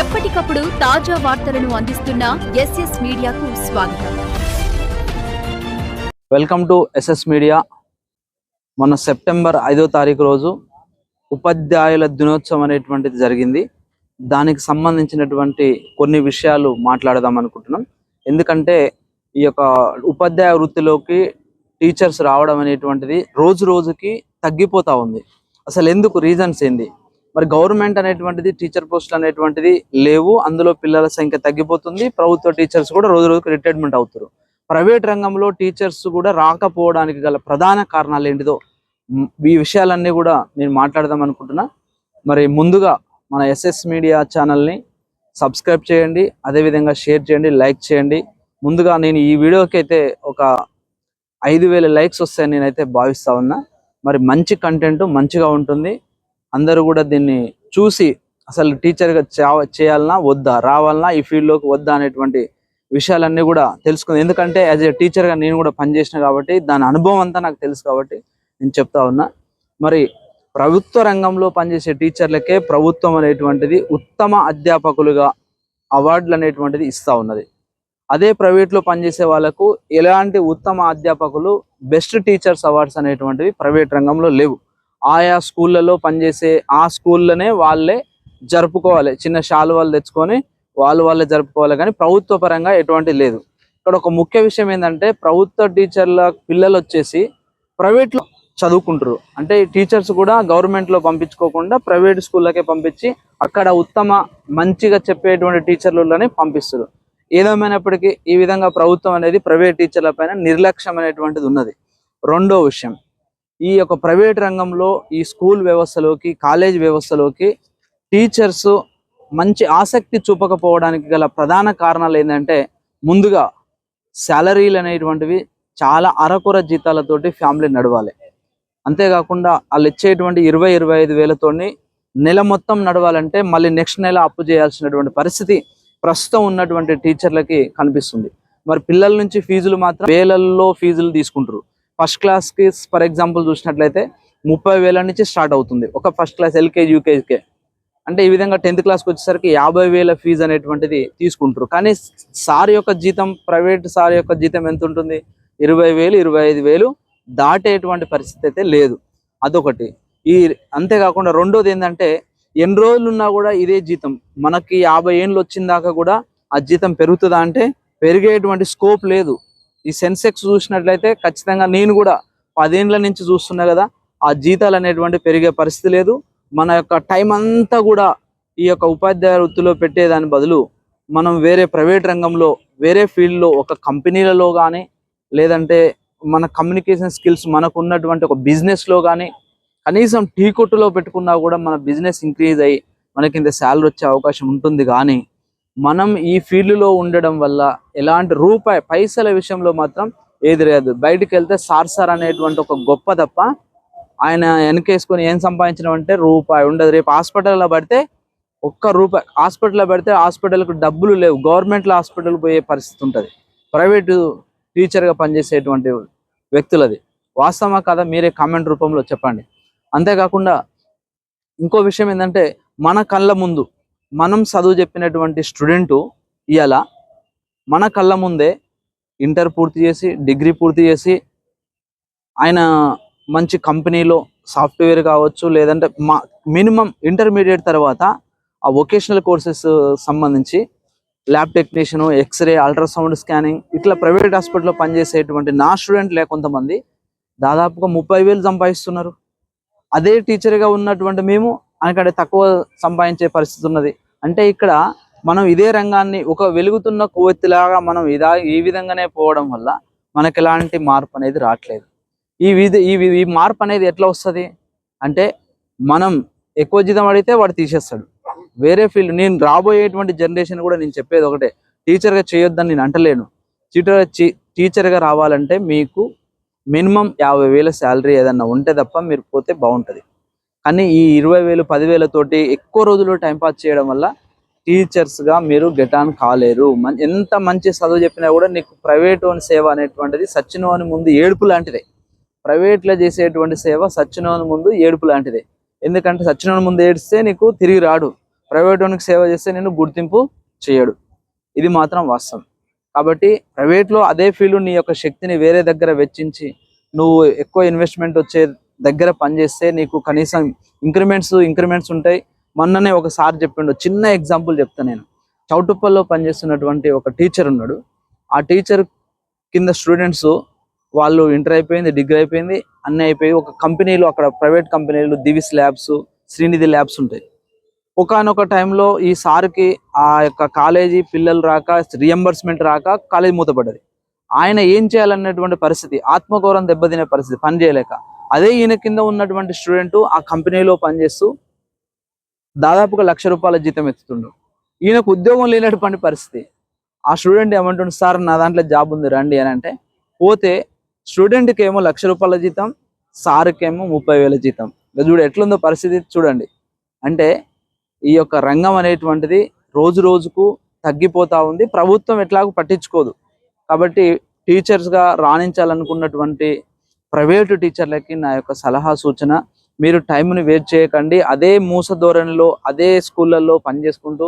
ఎప్పటికప్పుడు తాజా వార్తలను అందిస్తున్న ఎస్ఎస్ మీడియాకు స్వాగతం. Welcome to S S media. మొన్న సెప్టెంబర్ ఐదో తారీఖు రోజు ఉపాధ్యాయుల దినోత్సవం అనేటువంటిది జరిగింది. దానికి సంబంధించినటువంటి కొన్ని విషయాలు మాట్లాడదాం అనుకుంటున్నాం. ఎందుకంటే ఈ యొక్క ఉపాధ్యాయ వృత్తిలోకి టీచర్స్ రావడం అనేటువంటిది రోజు రోజుకి తగ్గిపోతా ఉంది. అసలు ఎందుకు? రీజన్స్ ఏంది? మరి గవర్నమెంట్ అనేటువంటిది టీచర్ పోస్టులు అనేటువంటిది లేవు. అందులో పిల్లల సంఖ్య తగ్గిపోతుంది. ప్రభుత్వ టీచర్స్ కూడా రోజు రోజుకి రిటైర్మెంట్ అవుతారు. ప్రైవేట్ రంగంలో టీచర్స్ కూడా రాకపోవడానికి గల ప్రధాన కారణాలు ఏంటిదో ఈ విషయాలన్నీ కూడా నేను మాట్లాడదాం అనుకుంటున్నా. మరి ముందుగా మన ఎస్ఎస్ మీడియా ఛానల్ని సబ్స్క్రైబ్ చేయండి. అదేవిధంగా షేర్ చేయండి లైక్ చేయండి. ముందుగా నేను ఈ వీడియోకి అయితే ఒక ఐదు వేల లైక్స్ వస్తాయని నేనైతే భావిస్తా ఉన్నా. మరి మంచి కంటెంట్ మంచిగా ఉంటుంది. అందరూ కూడా దీన్ని చూసి అసలు టీచర్గా చేయాలన్నా వద్దా రావాలన్నా ఈ ఫీల్డ్లోకి వద్దా అనేటువంటి విషయాలన్నీ కూడా తెలుసుకుంది. ఎందుకంటే యాజ్ ఏ టీచర్గా నేను కూడా పనిచేసిన కాబట్టి దాని అనుభవం అంతా నాకు తెలుసు కాబట్టి నేను చెప్తా ఉన్నా. మరి ప్రభుత్వ రంగంలో పనిచేసే టీచర్లకే ప్రభుత్వం అనేటువంటిది ఉత్తమ అధ్యాపకులుగా అవార్డులు అనేటువంటిది ఇస్తా ఉన్నది. అదే ప్రైవేట్లో పనిచేసే వాళ్ళకు ఎలాంటి ఉత్తమ అధ్యాపకులు బెస్ట్ టీచర్స్ అవార్డ్స్ అనేటువంటివి ప్రైవేట్ రంగంలో లేవు. ఆయా స్కూళ్ళలో పనిచేసే ఆ స్కూళ్ళనే వాళ్ళే జరుపుకోవాలి. చిన్న శాలువాలు తెచ్చుకొని వాళ్ళు వాళ్ళే జరుపుకోవాలి కానీ ప్రభుత్వ పరంగా ఎటువంటి లేదు. ఇక్కడ ఒక ముఖ్య విషయం ఏంటంటే ప్రభుత్వ టీచర్ల పిల్లలు వచ్చేసి ప్రైవేట్లో చదువుకుంటారు అంటే టీచర్స్ కూడా గవర్నమెంట్లో పంపించుకోకుండా ప్రైవేట్ స్కూళ్ళకే పంపించి అక్కడ ఉత్తమ మంచిగా చెప్పేటువంటి టీచర్లని పంపిస్తారు ఏదేమైనప్పటికీ ఈ విధంగా ప్రభుత్వం అనేది ప్రైవేట్ టీచర్ల పైన నిర్లక్ష్యం అనేటువంటిది ఉన్నది. రెండో విషయం ఈ యొక్క ప్రైవేట్ రంగంలో ఈ స్కూల్ వ్యవస్థలోకి కాలేజ్ వ్యవస్థలోకి టీచర్స్ మంచి ఆసక్తి చూపకపోవడానికి గల ప్రధాన కారణాలు ఏంటంటే ముందుగా శాలరీలు అనేటువంటివి చాలా అరకొర జీతాలతోటి ఫ్యామిలీ నడవాలి. అంతేకాకుండా వాళ్ళు ఇచ్చేటువంటి ఇరవై ఇరవై ఐదు వేలతోని నెల మొత్తం నడవాలంటే మళ్ళీ నెక్స్ట్ నెల అప్పు చేయాల్సినటువంటి పరిస్థితి ప్రస్తుతం ఉన్నటువంటి టీచర్లకి కనిపిస్తుంది. మరి పిల్లల నుంచి ఫీజులు మాత్రం వేలల్లో ఫీజులు తీసుకుంటారు ఫస్ట్ క్లాస్కి ఫర్ ఎగ్జాంపుల్ చూసినట్లయితే ముప్పై వేల నుంచి స్టార్ట్ అవుతుంది. ఒక ఫస్ట్ క్లాస్ ఎల్కేజీ యూకేజీకే. అంటే ఈ విధంగా టెన్త్ క్లాస్కి వచ్చేసరికి యాభై వేల ఫీజు అనేటువంటిది తీసుకుంటారు కానీ సార్ యొక్క జీతం ప్రైవేట్ సార్ యొక్క జీతం ఎంత ఉంటుంది? ఇరవై వేలు ఇరవై ఐదు వేలు దాటేటువంటి పరిస్థితి అయితే లేదు. అదొకటి. ఈ అంతేకాకుండా రెండోది ఏంటంటే ఎన్ని రోజులు ఉన్నా కూడా ఇదే జీతం. మనకి యాభై ఏళ్ళు వచ్చిన దాకా కూడా ఆ జీతం పెరుగుతుందా అంటే పెరిగేటువంటి స్కోప్ లేదు. ఈ సెన్సెక్స్ చూసినట్లయితే ఖచ్చితంగా నేను కూడా పదేండ్ల నుంచి చూస్తున్నా కదా ఆ జీతాలు అనేటువంటి పెరిగే పరిస్థితి లేదు. మన యొక్క టైం అంతా కూడా ఈ యొక్క ఉపాధ్యాయ వృత్తిలో పెట్టేదాని బదులు మనం వేరే ప్రైవేట్ రంగంలో వేరే ఫీల్డ్లో ఒక కంపెనీలలో కానీ లేదంటే మన కమ్యూనికేషన్ స్కిల్స్ మనకు ఉన్నటువంటి ఒక బిజినెస్లో కానీ కనీసం టీ కొట్టులో పెట్టుకున్నా కూడా మన బిజినెస్ ఇంక్రీజ్ అయ్యి మనకి ఇంత శాలరీ వచ్చే అవకాశం ఉంటుంది కానీ మనం ఈ ఫీల్డ్లో ఉండడం వల్ల ఎలాంటి రూపాయి పైసల విషయంలో మాత్రం ఏది లేదు. బయటికి వెళ్తే సార్ సార్ అనేటువంటి ఒక గొప్ప తప్ప ఆయన వెనకేసుకొని ఏం సంపాదించడం అంటే రూపాయి ఉండదు. రేపు హాస్పిటల్లో పడితే ఒక్క రూపాయి హాస్పిటల్లో పెడితే హాస్పిటల్కి డబ్బులు లేవు. గవర్నమెంట్లో హాస్పిటల్ పోయే పరిస్థితి ఉంటుంది. ప్రైవేటు టీచర్గా పనిచేసేటువంటి వ్యక్తులది. వాస్తవమా కదా? మీరే కామెంట్ రూపంలో చెప్పండి. అంతేకాకుండా ఇంకో విషయం ఏంటంటే మన కళ్ళ ముందు మనం చదువు చెప్పినటువంటి స్టూడెంట్ ఇవాళ మన కళ్ళ ముందే ఇంటర్ పూర్తి చేసి డిగ్రీ పూర్తి చేసి ఆయన మంచి కంపెనీలో సాఫ్ట్వేర్ కావచ్చు లేదంటే మా మినిమం ఇంటర్మీడియట్ తర్వాత ఆ వొకేషనల్ కోర్సెస్ సంబంధించి lab technician X-ray ultrasound scanning ఇట్లా ప్రైవేట్ హాస్పిటల్లో పనిచేసేటువంటి నా స్టూడెంట్ కొంతమంది దాదాపుగా ముప్పై వేలు సంపాదిస్తున్నారు. అదే టీచర్గా ఉన్నటువంటి మేము ఆయనకంటే తక్కువ సంపాదించే పరిస్థితి ఉన్నది. అంటే ఇక్కడ మనం ఇదే రంగాన్ని ఒక వెలుగుతున్న కొవ్వెత్తిలాగా మనం ఇదా ఈ విధంగానే పోవడం వల్ల మనకి ఎలాంటి మార్పు అనేది రావట్లేదు ఈ విధ ఈ ఈ మార్పు అనేది ఎట్లా వస్తుంది? అంటే మనం ఎక్కువ జీతం అడిగితే వాడు తీసేస్తాడు. వేరే ఫీల్డ్ నేను రాబోయేటువంటి జనరేషన్ కూడా నేను చెప్పేది ఒకటే. టీచర్గా చేయొద్దని నేను అంటలేను. టీచర్ టీచర్గా రావాలంటే మీకు మినిమం యాభై వేల శాలరీ ఏదన్నా ఉంటే తప్ప మీరు పోతే బాగుంటుంది. కానీ ఈ ఇరవై వేలు పదివేలతోటి ఎక్కువ రోజులు టైం పాస్ చేయడం వల్ల టీచర్స్గా మీరు గెటాన్ కాలేరు. ఎంత మంచి చదువు చెప్పినా కూడా నీకు ప్రైవేట్ ఓన్ సేవ అనేటువంటిది సచ్చినోని ముందు ఏడుపు లాంటిదే. ప్రైవేట్లో చేసేటువంటి సేవ సచ్చినోని ముందు ఏడుపు లాంటిదే. ఎందుకంటే సచ్చినోని ముందు ఏడిస్తే నీకు తిరిగి రాడు. ప్రైవేట్ వానికి సేవ చేస్తే నేను గుర్తింపు చేయడు. ఇది మాత్రం వాస్తవం. కాబట్టి ప్రైవేట్లో అదే ఫీల్డ్ నీ యొక్క శక్తిని వేరే దగ్గర వెచ్చించి నువ్వు ఎక్కువ ఇన్వెస్ట్మెంట్ వచ్చే దగ్గర పనిచేస్తే నీకు కనీసం ఇంక్రిమెంట్స్ ఇంక్రిమెంట్స్ ఉంటాయి. మొన్ననే ఒక సార్ చెప్పిండు చిన్న ఎగ్జాంపుల్ చెప్తా నేను. చౌటుప్పల్లో పనిచేస్తున్నటువంటి ఒక టీచర్ ఉన్నాడు. ఆ టీచర్ కింద స్టూడెంట్స్ వాళ్ళు ఇంటర్ అయిపోయింది డిగ్రీ అయిపోయింది అన్నీ అయిపోయి ఒక కంపెనీలు అక్కడ ప్రైవేట్ కంపెనీలు దివిస్ ల్యాబ్స్ శ్రీనిధి ల్యాబ్స్ ఉంటాయి. ఒకనొక టైంలో ఈ సార్కి ఆ యొక్క కాలేజీ పిల్లలు రాక రియంబర్స్మెంట్ రాక కాలేజీ మూతపడ్డది. ఆయన ఏం చేయాలన్నటువంటి పరిస్థితి ఆత్మగౌరవం దెబ్బతినే పరిస్థితి పని చేయలేక. అదే ఈయన కింద ఉన్నటువంటి స్టూడెంట్ ఆ కంపెనీలో పనిచేస్తూ దాదాపుగా లక్ష రూపాయల జీతం ఎత్తుతుండు. ఈయనకు ఉద్యోగం లేనటువంటి పరిస్థితి. ఆ స్టూడెంట్ ఏమంటుండు సార్ నా దాంట్లో జాబ్ ఉంది రండి అని అంటే పోతే స్టూడెంట్కి ఏమో లక్ష రూపాయల జీతం సార్కి ఏమో ముప్పై వేల జీతం. ఇక చూడు ఎట్లుందో పరిస్థితి చూడండి. అంటే ఈ యొక్క రంగం అనేటువంటిది రోజు రోజుకు తగ్గిపోతా ఉంది. ప్రభుత్వం ఎట్లాగూ పట్టించుకోదు. కాబట్టి టీచర్స్గా రాణించాలనుకున్నటువంటి ప్రైవేటు టీచర్లకి నా యొక్క సలహా సూచన మీరు టైంని వేస్ట్ చేయకండి. అదే మూస ధోరణిలో అదే స్కూళ్ళల్లో పనిచేసుకుంటూ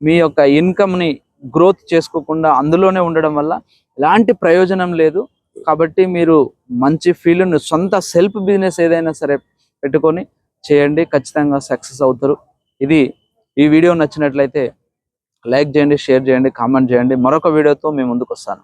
మీ యొక్క ఇన్కమ్ని గ్రోత్ చేసుకోకుండా అందులోనే ఉండడం వల్ల ఎలాంటి ప్రయోజనం లేదు. కాబట్టి మీరు మంచి ఫీల్డ్ను సొంత సెల్ఫ్ బిజినెస్ ఏదైనా సరే పెట్టుకొని చేయండి. ఖచ్చితంగా సక్సెస్ అవుతారు. ఇది ఈ వీడియో నచ్చినట్లయితే లైక్ చేయండి షేర్ చేయండి కామెంట్ చేయండి. మరొక వీడియోతో మేము ముందుకు వస్తాను.